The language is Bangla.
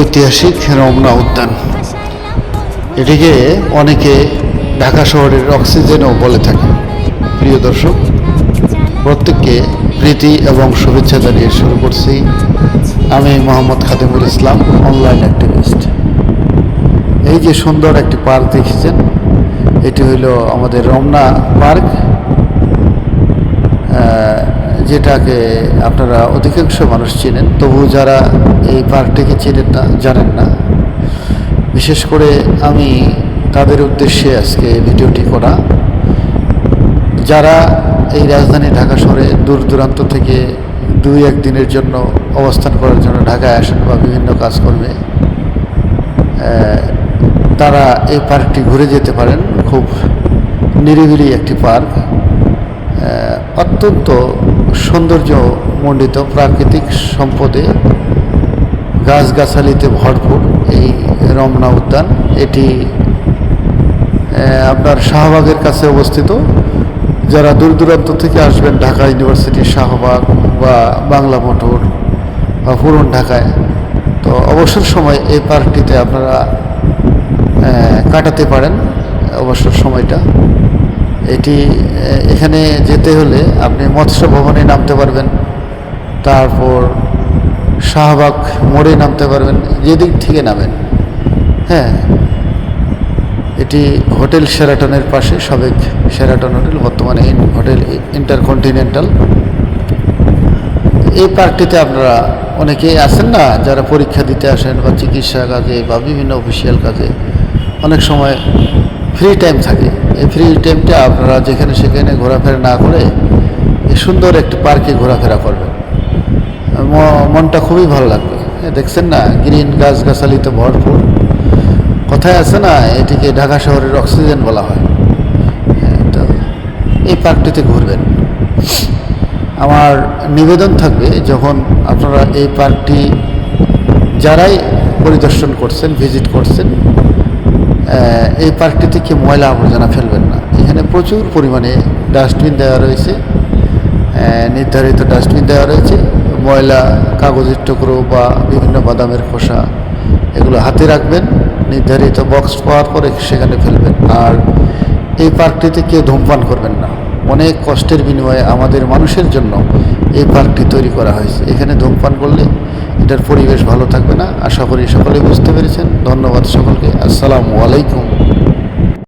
ঐতিহাসিক রমনা উদ্যান। এটিকে অনেকে ঢাকা শহরের অক্সিজেনও বলে থাকে। প্রিয় দর্শক, প্রত্যেককে প্রীতি এবং শুভেচ্ছা জানিয়ে শুরু করছি আমি মোহাম্মদ খাদিমুল ইসলাম অনলাইন অ্যাক্টিভিস্ট এই যে সুন্দর একটি পার্ক দেখেছেন, এটি হইল আমাদের রমনা পার্ক। যেটাকে আপনারা অধিকাংশ মানুষ চেনেন তবু যারা এই পার্কটিকে চেনেন না জানেন না। বিশেষ করে আমি তাদের উদ্দেশ্যে আজকে ভিডিওটি করা। যারা এই রাজধানী ঢাকা শহরে দূর দূরান্ত থেকে দুই এক দিনের জন্য অবস্থান করার জন্য ঢাকায় আসেন বা বিভিন্ন কাজকর্মে আহ, তারা এই পার্কটি ঘুরে যেতে পারেন। খুব নিরিবিলি একটি পার্ক। অত্যন্ত সৌন্দর্যমণ্ডিত প্রাকৃতিক সম্পদে গাছগাছালিতে ভরপুর এই রমনা উদ্যান। এটি আপনার শাহবাগের কাছে অবস্থিত। যারা দূর দূরান্ত থেকে আসবেন ঢাকা ইউনিভার্সিটির শাহবাগ বা বাংলা মোটর বা পুরন ঢাকায়, তো অবসর সময় এই পার্কটিতে আপনারা কাটাতে পারেন। অবসর সময়টা এটি এখানে যেতে হলে আপনি মৎস্য ভবনে নামতে পারবেন, তারপর শাহবাগ মোড়ে নামতে পারবেন, যেদিক থেকে নামেন। হ্যাঁ এটি হোটেল শেরাটনের পাশে, সাবেক শেরাটন হোটেল, বর্তমানে হোটেল ইন্টারকন্টিনেন্টাল। এই পার্কটিতে আপনারা অনেকেই আছেন না, যারা পরীক্ষা দিতে আসেন বা চিকিৎসা কাজে বা বিভিন্ন অফিসিয়াল কাজে, অনেক সময় ফ্রি টাইম থাকে। এই ফ্রি টাইমটা আপনারা যেখানে সেখানে ঘোরাফেরা না করে এই সুন্দর একটি পার্কে ঘোরাফেরা করবেন। মনটা খুবই ভালো লাগবে। দেখছেন না? গ্রিন গাছগাছালিতে ভরপুর। কথায় আছে না এটিকে ঢাকা শহরের অক্সিজেন বলা হয়। হ্যাঁ, তো এই পার্কটিতে ঘুরবেন। আমার নিবেদন থাকবে যখন আপনারা এই পার্কটি যারাই পরিদর্শন করছেন ভিজিট করছেন এই পার্কটি থেকে ময়লা আবর্জনা ফেলবেন না। এখানে প্রচুর পরিমাণে ডাস্টবিন দেওয়া রয়েছে। নির্ধারিত ডাস্টবিন দেওয়া রয়েছে। ময়লা, কাগজের টুকরো বা বিভিন্ন বাদামের খোসা, এগুলো হাতে রাখবেন। নির্ধারিত বক্স পাওয়ার পরে সেখানে ফেলবেন। আর এই পার্কটিতে কেউ ধূমপান করবেন না। অনেক কষ্টের বিনিময়ে আমাদের মানুষের জন্য এই পার্কটি তৈরি করা হয়েছে। এখানে ধূমপান করলে এটার পরিবেশ ভালো থাকবে না। আশা করি সকলে বুঝতে পেরেছেন। ধন্যবাদ সকলকে। আসসালামু আলাইকুম।